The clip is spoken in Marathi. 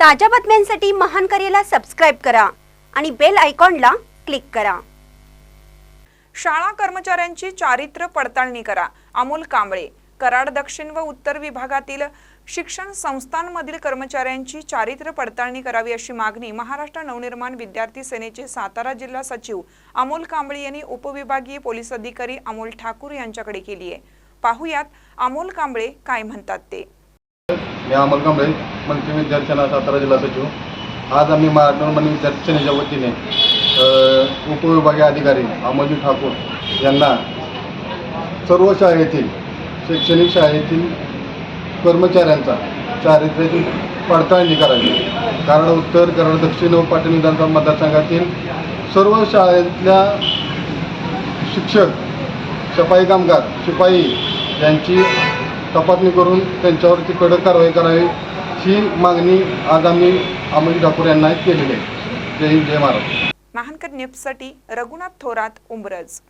ताज्या बातम्यांसाठी महान करेला सबस्क्राईब करा आणि बेल आयकॉनला क्लिक करा. शाळा कर्मचाऱ्यांची चारित्र्य पडताळणी करा. अमोल कांबळे कराड दक्षिण व उत्तर विभागातील शिक्षण संस्थांमधील कर्मचाऱ्यांची चारित्र्य पडताळणी करावी अशी मागणी महाराष्ट्र नवनिर्माण विद्यार्थी सेनेचे सातारा जिल्हा सचिव अमोल कांबळे यांनी उपविभागीय पोलीस अधिकारी अमोल ठाकूर यांच्याकडे केली आहे. पाहुयात अमोल कांबळे काय म्हणतात ते. मी अमोल कांबळे मंत्री विद्यार्थ्यांना सातारा जिल्हा सचिव. आज आम्ही महाराष्ट्र विद्यार्थ्यांच्या वतीने उपविभागीय अधिकारी अमोलजी ठाकूर यांना सर्व शाळेतील शैक्षणिक शाळेतील कर्मचाऱ्यांचा चारित्र्याची पडताळणी करावी. कारण उत्तर कारण दक्षिण व पाटील विधानसभा मतदारसंघातील सर्व शाळेतल्या शिक्षक सफाई कामगार शिपाई यांची तपासणी करून त्यांच्यावरती कडक कारवाई करावी ही मागणी आगामी आम्ही अमोल ठाकूर यांना केलेली आहे. जय हिंद जय महाराज महानकर न्यूजसाठी रघुनाथ थोरात उमरज.